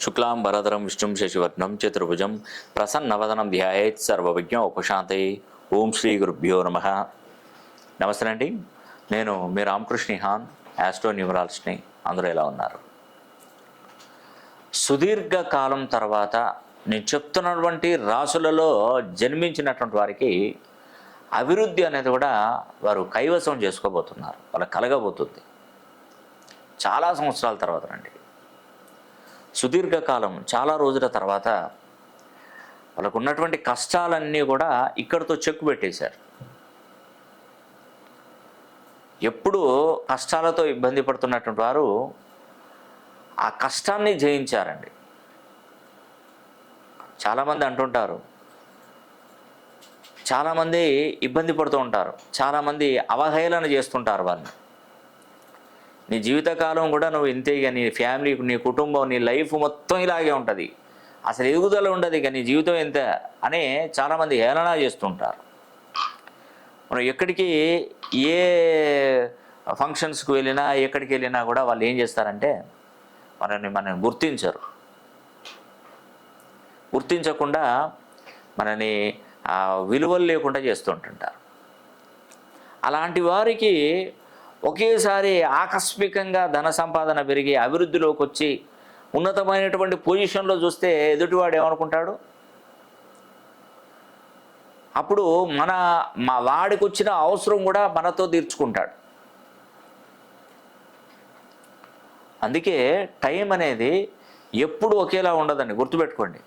శుక్లాం భరధరం విష్ణుం శశివర్ణం చతుర్భుజం ప్రసన్నవదనం ధ్యాయేత్ సర్వవిజ్ఞ ఉపశాంతి. ఓం శ్రీ గురుభ్యో నమ. నమస్తే అండి. నేను మీ రామకృష్ణ హాన్ యాస్ట్రో న్యూమరాలజిస్ట్ని. అందరూ ఎలా ఉన్నారు? సుదీర్ఘకాలం తర్వాత నేను చెప్తున్నటువంటి రాసులలో జన్మించినటువంటి వారికి అభివృద్ధి అనేది కూడా వారు కైవసం చేసుకోబోతున్నారు. వాళ్ళకి కలగబోతుంది. చాలా సంవత్సరాల తర్వాత అండి సుదీర్ఘకాలం చాలా రోజుల తర్వాత వాళ్ళకు ఉన్నటువంటి కష్టాలన్నీ కూడా ఇక్కడితో చెక్కు పెట్టేశారు. ఎప్పుడు కష్టాలతో ఇబ్బంది పడుతున్నటువంటి వారు ఆ కష్టాన్ని జయించారండి. చాలామంది అంటుంటారు చాలామంది ఇబ్బంది పడుతూ ఉంటారు చాలామంది అవహేళన చేస్తుంటారు వాళ్ళని. నీ జీవితకాలం కూడా నువ్వు ఇంతే ఇక నీ ఫ్యామిలీ నీ కుటుంబం నీ లైఫ్ మొత్తం ఇలాగే ఉంటుంది. అసలు ఎదుగుదల ఉండదు ఇక నీ జీవితం ఎంత అని చాలామంది హేళన చేస్తుంటారు. మనం ఎక్కడికి ఏ ఫంక్షన్స్కి వెళ్ళినా ఎక్కడికి వెళ్ళినా కూడా వాళ్ళు ఏం చేస్తారంటే మనల్ని మనల్ని గుర్తించరు. గుర్తించకుండా మనని విలువలు లేకుండా చేస్తుంటుంటారు. అలాంటి వారికి ఒకేసారి ఆకస్మికంగా ధన సంపాదన పెరిగి అభివృద్ధిలోకి వచ్చి ఉన్నతమైనటువంటి పొజిషన్లో చూస్తే ఎదుటివాడు ఏమనుకుంటాడు? అప్పుడు మన మా వాడికి వచ్చిన అవసరం కూడా మనతో తీర్చుకుంటాడు. అందుకే టైం అనేది ఎప్పుడు ఒకేలా ఉండదండి గుర్తుపెట్టుకోండి.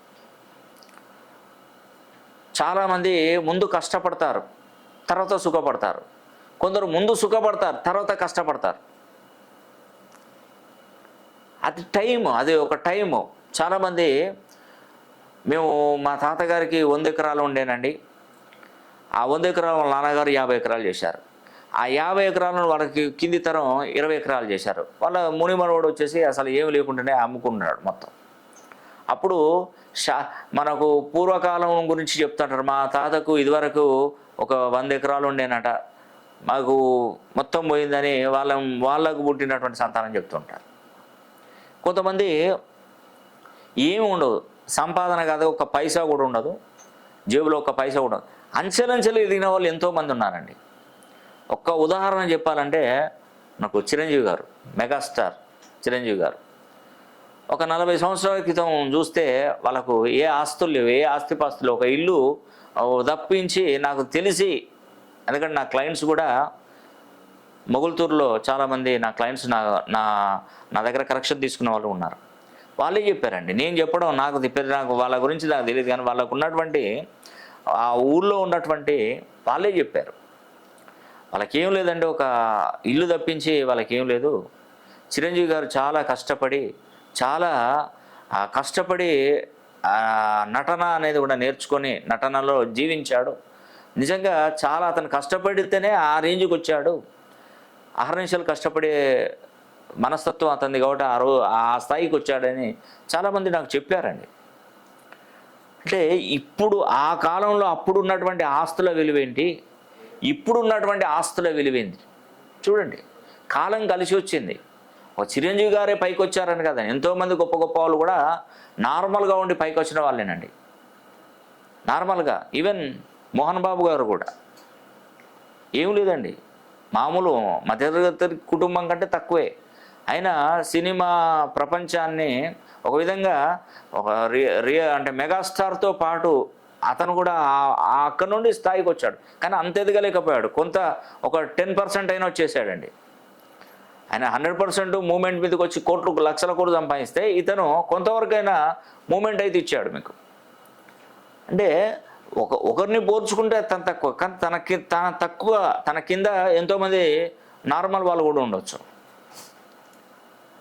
చాలామంది ముందు కష్టపడతారు తర్వాత సుఖపడతారు. కొందరు ముందు సుఖపడతారు తర్వాత కష్టపడతారు. అది టైం అది ఒక టైము. చాలామంది మేము మా తాతగారికి వంద ఎకరాలు ఉండేనండి. ఆ వంద ఎకరాలు నాన్నగారు యాభై ఎకరాలు చేశారు. ఆ యాభై ఎకరాలను వాళ్ళకి కింది తరం ఇరవై ఎకరాలు చేశారు. వాళ్ళ మునిమనవాడు వచ్చేసి అసలు ఏమి లేకుండానే అమ్ముకున్నాడు మొత్తం. అప్పుడు షా మనకు పూర్వకాలం గురించి చెప్తుంటారు. మా తాతకు ఇదివరకు ఒక వంద ఎకరాలు ఉండేనట. మాకు మొత్తం పోయిందని వాళ్ళ వాళ్ళకు పుట్టినటువంటి సంతానం చెప్తుంటారు. కొంతమంది ఏమి ఉండదు. సంపాదన కాదు ఒక పైసా కూడా ఉండదు. జేబులో ఒక పైసా కూడా ఉండదు. అంచెలంచెలు ఎదిగిన వాళ్ళు ఎంతోమంది ఉన్నారండి. ఒక్క ఉదాహరణ చెప్పాలంటే నాకు చిరంజీవి గారు మెగాస్టార్ చిరంజీవి గారు. ఒక నలభై సంవత్సరాల క్రితం చూస్తే వాళ్ళకు ఏ ఆస్తులు లేవు ఏ ఆస్తిపాస్తులు ఒక ఇల్లు తప్పించి నాకు తెలిసి ఎందుకంటే నా క్లయింట్స్ కూడా మొగుల్తూరులో చాలామంది నా క్లయింట్స్ నా నా నా దగ్గర కరెక్షన్ తీసుకున్న వాళ్ళు ఉన్నారు. వాళ్ళే చెప్పారండి. నేను చెప్పడం నాకు తిప్పేది నాకు వాళ్ళ గురించి నాకు తెలియదు కానీ వాళ్ళకు ఉన్నటువంటి ఆ ఊళ్ళో ఉన్నటువంటి వాళ్ళే చెప్పారు. వాళ్ళకేం లేదండి ఒక ఇల్లు తప్పించి వాళ్ళకేం లేదు. చిరంజీవి గారు చాలా కష్టపడి చాలా కష్టపడి నటన అనేది కూడా నేర్చుకొని నటనలో జీవించాడు. నిజంగా చాలా అతను కష్టపడితేనే ఆ రేంజ్కి వచ్చాడు. అహర్నిశలు కష్టపడే మనస్తత్వం అతనిది కాబట్టి ఆ రో ఆ స్థాయికి వచ్చాడని చాలామంది నాకు చెప్పారండి. అంటే ఇప్పుడు ఆ కాలంలో అప్పుడు ఉన్నటువంటి ఆస్తుల విలువేంటి ఇప్పుడు ఉన్నటువంటి ఆస్తుల విలువేంటి చూడండి కాలం కలిసి వచ్చింది. ఒక చిరంజీవి గారే పైకి వచ్చారని కదా ఎంతోమంది గొప్ప గొప్ప వాళ్ళు కూడా నార్మల్గా ఉండి పైకి వచ్చిన వాళ్ళేనండి. నార్మల్గా ఈవెన్ మోహన్ బాబు గారు కూడా. ఏం లేదండి. మామూలు మధ్యతరగతి కుటుంబం కంటే తక్కువే. అయినా సినిమా ప్రపంచాన్ని ఒక విధంగా ఒక రి అంటే మెగాస్టార్తో పాటు అతను కూడా అక్కడ అక్కడి నుండి స్థాయికి వచ్చాడు. కానీ అంత ఎదగలేకపోయాడు. కొంత ఒక టెన్ పర్సెంట్ అయినా వచ్చేసాడండి. ఆయన హండ్రెడ్ పర్సెంట్ మూమెంట్ మీదకి వచ్చి కోట్లు లక్షల కోట్లు సంపాదిస్తే ఇతను కొంతవరకైనా మూమెంట్ అయితే ఇచ్చాడు మీకు. అంటే ఒక ఒకరిని పోల్చుకుంటే తన తక్కువ కానీ తనకి తన తక్కువ తన కింద ఎంతోమంది నార్మల్ వాళ్ళు కూడా ఉండొచ్చు.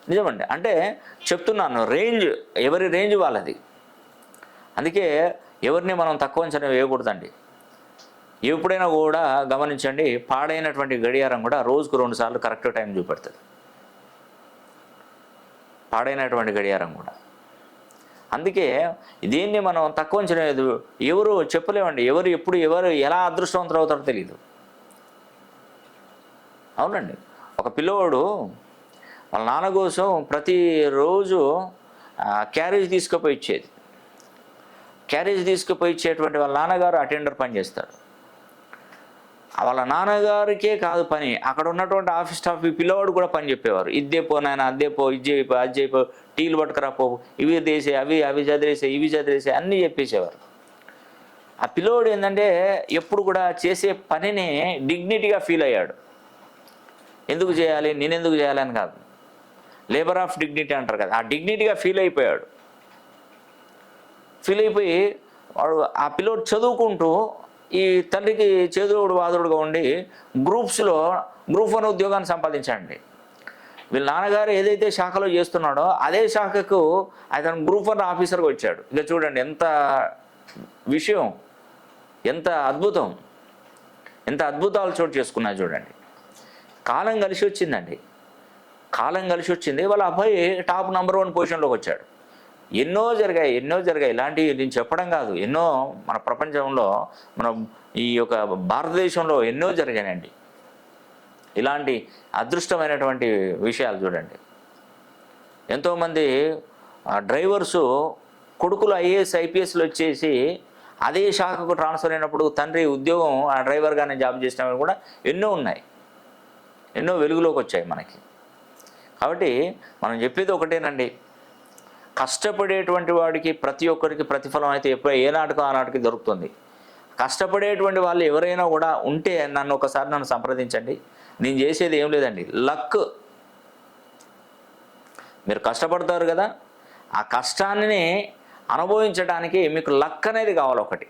నిజమండి. అంటే చెప్తున్నాను రేంజ్ ఎవరి రేంజ్ వాళ్ళది. అందుకే ఎవరిని మనం తక్కువ అంచనా వేయకూడదండి. ఎప్పుడైనా కూడా గమనించండి పాడైనటువంటి గడియారం కూడా రోజుకు రెండుసార్లు కరెక్ట్ టైం చూపెడుతుంది. పాడైనటువంటి గడియారం కూడా. అందుకే దీన్ని మనం తక్కువ అంచనా ఎవరు చెప్పలేమండి. ఎవరు ఎప్పుడు ఎవరు ఎలా అదృష్టవంతులు అవుతారో తెలియదు అవునండి. ఒక పిల్లోడు వాళ్ళ నాన్న కోసం ప్రతిరోజు క్యారేజ్ తీసుకుపోయి ఇచ్చేది. క్యారేజ్ తీసుకుపోయి ఇచ్చేటువంటి వాళ్ళ నాన్నగారు అటెండర్ పనిచేస్తాడు వాళ్ళ నాన్నగారికే కాదు పని. అక్కడ ఉన్నటువంటి ఆఫీస్ స్టాఫ్ ఈ పిల్లవాడు కూడా పని చెప్పేవారు. ఇద్దే పో నాయన అద్దే పో ఇది చేయిపో అది చేయిపో టీలు పట్టుకురా పో ఇవి తీసే అవి అవి చదివేసే ఇవి చదివేసే అన్నీ చెప్పేసేవారు. ఆ పిల్లోడు ఏంటంటే ఎప్పుడు కూడా చేసే పనిని డిగ్నిటీగా ఫీల్ అయ్యాడు. ఎందుకు చేయాలి? నేను ఎందుకు కాదు. లేబర్ ఆఫ్ డిగ్నిటీ అంటారు కదా. ఆ డిగ్నిటీగా ఫీల్ అయిపోయాడు. ఫీల్ అయిపోయి వాడు ఆ పిల్లోడు చదువుకుంటూ ఈ తల్లికి చేదుడు వాదుడుగా ఉండి గ్రూప్స్లో గ్రూప్ వన్ ఉద్యోగాన్ని సంపాదించండి. వీళ్ళ నాన్నగారు ఏదైతే శాఖలో చేస్తున్నాడో అదే శాఖకు అతను గ్రూప్ వన్ ఆఫీసర్గా వచ్చాడు. ఇక చూడండి ఎంత విషయం ఎంత అద్భుతం ఎంత అద్భుతాలు చోటు చేసుకున్నాయి చూడండి. కాలం కలిసి వచ్చిందండి. కాలం కలిసి వచ్చింది. వాళ్ళ అబ్బాయి టాప్ నెంబర్ వన్ పొజిషన్లోకి వచ్చాడు. ఎన్నో జరిగాయి ఎన్నో జరిగాయి. ఇలాంటివి నేను చెప్పడం కాదు. ఎన్నో మన ప్రపంచంలో మన ఈ యొక్క భారతదేశంలో ఎన్నో జరిగాయండి. ఇలాంటి అదృష్టమైనటువంటి విషయాలు చూడండి. ఎంతోమంది డ్రైవర్స్ డ్రైవర్సు కొడుకులు ఐఏఎస్ ఐపీఎస్లు వచ్చేసి అదే శాఖకు ట్రాన్స్ఫర్ అయినప్పుడు తండ్రి ఉద్యోగం ఆ డ్రైవర్గానే జాబ్ చేసినవి కూడా ఎన్నో ఉన్నాయి. ఎన్నో వెలుగులోకి వచ్చాయి మనకి. కాబట్టి మనం చెప్పేది ఒకటేనండి. కష్టపడేటువంటి వాడికి ప్రతి ఒక్కరికి ప్రతిఫలం అయితే ఎప్పుడు ఏనాటికో ఆనాటికి దొరుకుతుంది. కష్టపడేటువంటి వాళ్ళు ఎవరైనా కూడా ఉంటే నన్ను ఒకసారి నన్ను సంప్రదించండి. నేను చేసేది ఏం లేదండి. లక్. మీరు కష్టపడతారు కదా ఆ కష్టాన్ని అనుభవించడానికి మీకు లక్ అనేది కావాలి ఒకటి.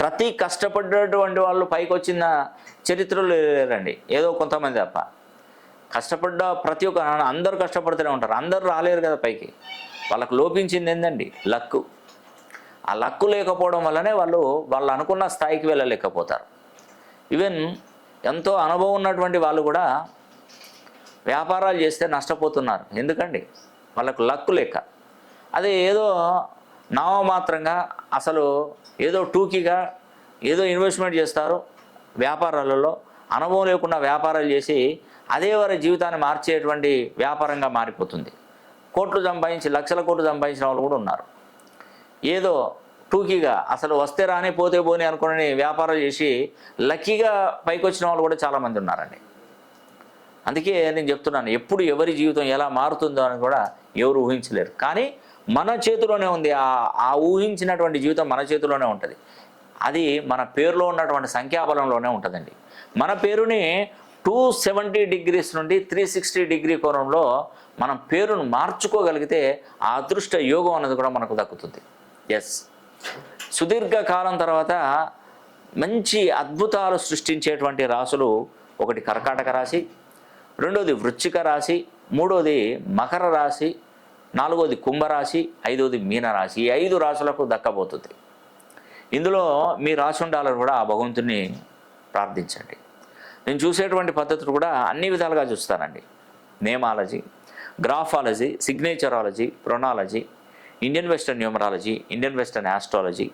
ప్రతి కష్టపడ్డటువంటి వాళ్ళు పైకి వచ్చిన చరిత్రలు లేరండి. ఏదో కొంతమంది తప్ప. కష్టపడ్డ ప్రతి ఒక్క అందరూ కష్టపడుతూనే ఉంటారు. అందరూ రాలేరు కదా పైకి. వాళ్ళకు లోపించింది ఏంటండి లక్కు. ఆ లక్కు లేకపోవడం వల్లనే వాళ్ళు వాళ్ళు అనుకున్న స్థాయికి వెళ్ళలేకపోతారు. ఈవెన్ ఎంతో అనుభవం ఉన్నటువంటి వాళ్ళు కూడా వ్యాపారాలు చేస్తే నష్టపోతున్నారు. ఎందుకండి? వాళ్ళకు లక్కు లేక. అదే ఏదో నామమాత్రంగా అసలు ఏదో టూకీగా ఏదో ఇన్వెస్ట్మెంట్ చేస్తారు వ్యాపారాలలో. అనుభవం లేకుండా వ్యాపారాలు చేసి అదే వారి జీవితాన్ని మార్చేటువంటి వ్యాపారంగా మారిపోతుంది. కోట్లు సంపాదించి లక్షల కోట్లు సంపాదించిన వాళ్ళు కూడా ఉన్నారు. ఏదో టూకీగా అసలు వస్తే రాని పోతే పోని అనుకుని వ్యాపారం చేసి లక్కీగా పైకి వచ్చిన వాళ్ళు కూడా చాలామంది ఉన్నారండి. అందుకే నేను చెప్తున్నాను ఎప్పుడు ఎవరి జీవితం ఎలా మారుతుందో అని కూడా ఎవరు ఊహించలేరు. కానీ మన చేతిలోనే ఉంది. ఆ ఆ ఊహించినటువంటి జీవితం మన చేతిలోనే ఉంటుంది. అది మన పేరులో ఉన్నటువంటి సంఖ్యాబలంలోనే ఉంటుందండి. మన పేరుని టూ సెవెంటీ డిగ్రీస్ నుండి త్రీ సిక్స్టీ డిగ్రీ కోణంలో మనం పేరును మార్చుకోగలిగితే ఆ అదృష్ట యోగం అనేది కూడా మనకు దక్కుతుంది. ఎస్ సుదీర్ఘకాలం తర్వాత మంచి అద్భుతాలు సృష్టించేటువంటి రాసులు ఒకటి కర్కాటక రాశి రెండోది వృశ్చిక రాశి మూడోది మకర రాశి నాలుగోది కుంభరాశి ఐదోది మీనరాశి. ఈ ఐదు రాశులకు దక్కబోతుంది. ఇందులో మీ రాశి ఉండాలని కూడా ఆ భగవంతుని ప్రార్థించండి. నేను చూసేటువంటి పద్ధతులు కూడా అన్ని విధాలుగా చూస్తానండి. Nameology graphology signaturology pronology Indian western numerology Indian western astrology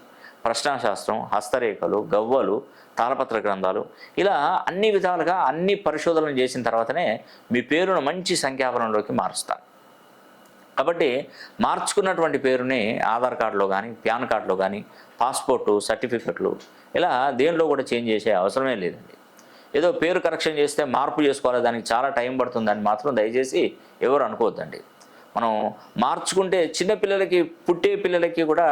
ప్రశ్నాశాస్త్రం హస్తరేఖలు గవ్వలు తాళపత్ర గ్రంథాలు ఇలా అన్ని విధాలుగా అన్ని పరిశోధనలు చేసిన తర్వాతనే మీ పేరును మంచి సంఖ్యాపరంలోకి మారుస్తాను కాబట్టి మార్చుకున్నటువంటి పేరుని ఆధార్ కార్డులో కానీ పాన్ కార్డులో కానీ పాస్పోర్టు సర్టిఫికెట్లు ఇలా దేనిలో కూడా చేంజ్ చేసే అవసరమే లేదండి. ఏదో పేరు కరెక్షన్ చేస్తే మార్పు చేసుకోవాలి దానికి చాలా టైం పడుతుందని మాత్రం దయచేసి ఎవరు అనుకోవద్దండి. మనం మార్చుకుంటే చిన్నపిల్లలకి పుట్టే పిల్లలకి కూడా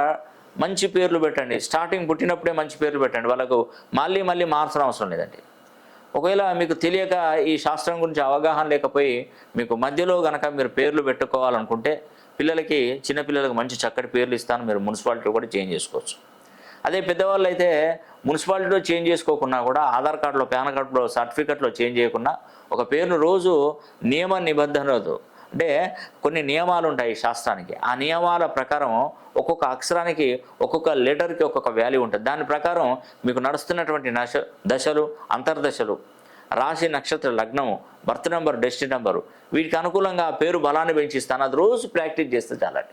మంచి పేర్లు పెట్టండి. స్టార్టింగ్ పుట్టినప్పుడే మంచి పేర్లు పెట్టండి. వాళ్ళకు మళ్ళీ మళ్ళీ మార్చడం అవసరం లేదండి. ఒకవేళ మీకు తెలియక ఈ శాస్త్రం గురించి అవగాహన లేకపోయి మీకు మధ్యలో గనక మీరు పేర్లు పెట్టుకోవాలనుకుంటే పిల్లలకి చిన్నపిల్లలకు మంచి చక్కటి పేర్లు ఇస్తాను. మీరు మున్సిపాలిటీ కూడా చేంజ్ చేసుకోవచ్చు. అదే పెద్దవాళ్ళు అయితే మున్సిపాలిటీలో చేంజ్ చేసుకోకుండా కూడా ఆధార్ కార్డులో పాన్ కార్డులో సర్టిఫికెట్లో చేంజ్ చేయకుండా ఒక పేరును రోజు నియమ నిబంధనలతో అంటే కొన్ని నియమాలు ఉంటాయి శాస్త్రానికి. ఆ నియమాల ప్రకారం ఒక్కొక్క అక్షరానికి ఒక్కొక్క లెటర్కి ఒక్కొక్క వాల్యూ ఉంటుంది. దాని ప్రకారం మీకు నడుస్తున్నటువంటి నశ దశలు అంతర్దశలు రాశి నక్షత్ర లగ్నము బర్త్ నెంబర్ డెస్టినీ నెంబరు వీటికి అనుకూలంగా ఆ పేరు బలాన్ని పెంచిస్తాను అది రోజు ప్రాక్టీస్ చేస్తే చాలండి.